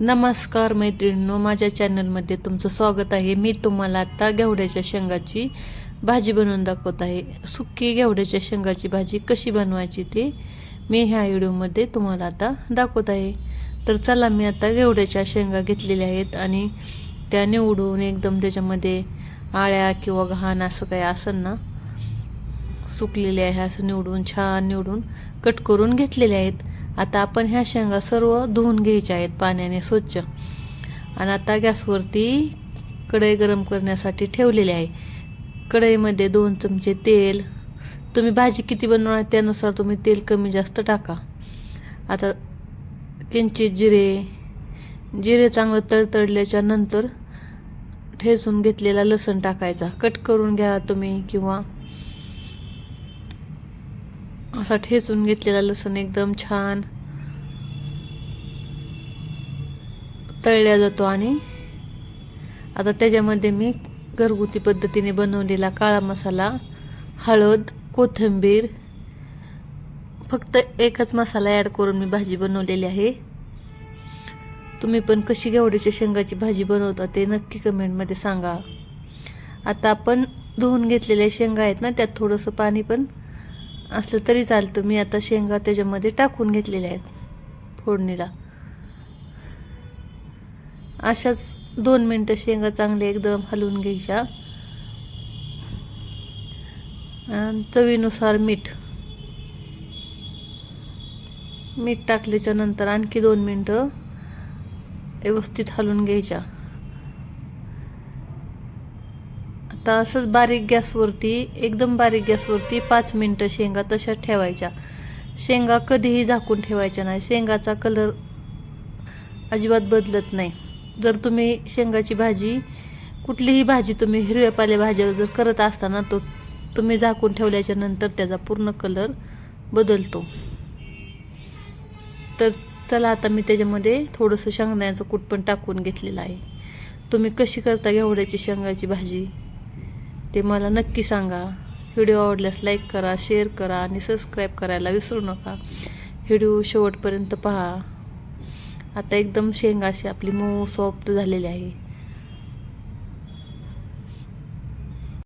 नमस्कार मैत्रिणींनो माझ्या चॅनलमध्ये तुमचं स्वागत आहे. मी तुम्हाला आता घेवड्याच्या शेंगाची भाजी बनवून दाखवत आहे. सुकी घेवड्याच्या शेंगाची भाजी कशी बनवायची ते मी ह्या व्हिडिओमध्ये तुम्हाला आता दाखवत आहे. तर चला मी आता घेवड्याच्या शेंगा घेतलेल्या आहेत आणि त्या निवडून एकदम त्याच्यामध्ये आळ्या किंवा घाण असं काही असेल ना सुकलेले आहे असं निवडून छान निवडून कट करून घेतलेले आहेत. आता आपण ह्या शेंगा सर्व धुवून घ्यायच्या आहेत पाण्याने स्वच्छ. आणि आता गॅसवरती कढई गरम करण्यासाठी ठेवलेली आहे. कढईमध्ये दोन चमचे तेल. तुम्ही भाजी किती बनवणार त्यानुसार तुम्ही तेल कमी जास्त टाका. आता किंचित जिरे. जिरे चांगलं तडतडल्याच्या नंतर ठेसून घेतलेला लसूण टाकायचा. कट करून घ्या तुम्ही किंवा असा ठेचून घेतलेला लसूण एकदम छान तळल्या जातो आणि आता त्याच्यामध्ये मी घरगुती पद्धतीने बनवलेला काळा मसाला हळद कोथिंबीर फक्त एकच मसाला ॲड करून मी भाजी बनवलेली आहे. तुम्ही पण कशी घेवड्याच्या शेंगाची भाजी बनवता ते नक्की कमेंटमध्ये सांगा. आता आपण धुवून घेतलेल्या शेंगा आहेत ना त्यात थोडंसं पाणी पण असलं तरी चालतं. मी आता शेंगा त्याच्यामध्ये टाकून घेतलेल्या आहेत फोडणीला. अशाच दोन मिनटं शेंगा चांगले एकदम हलवून घ्यायच्या. चवीनुसार मीठ. मीठ टाकल्याच्या नंतर आणखी दोन मिनटं व्यवस्थित हलवून घ्यायच्या. आता असंच बारीक गॅसवरती एकदम बारीक गॅसवरती पाच मिनटं शेंगा तशाच ठेवायच्या. शेंगा कधीही झाकून ठेवायच्या नाही. शेंगाचा कलर अजिबात बदलत नाही. जर तुम्ही शेंगाची भाजी कुठलीही भाजी तुम्ही हिरव्या पालेभाज्या जर करत असताना तो तुम्ही झाकून ठेवल्याच्या नंतर त्याचा पूर्ण कलर बदलतो. तर चला आता मी त्याच्यामध्ये थोडंसं शेंगदाण्याचं कूट पण टाकून घेतलेलं आहे. तुम्ही कशी करता घेवड्याची शेंगाची भाजी? ते मला नक्की सांगा. व्हिडिओ आवडल्यास लाईक करा शेअर करा आणि सबस्क्राईब करायला विसरू नका. व्हिडिओ शेवटपर्यंत पहा. आता एकदम शेंगा अशी आपली मऊ सॉफ्ट झालेली आहे.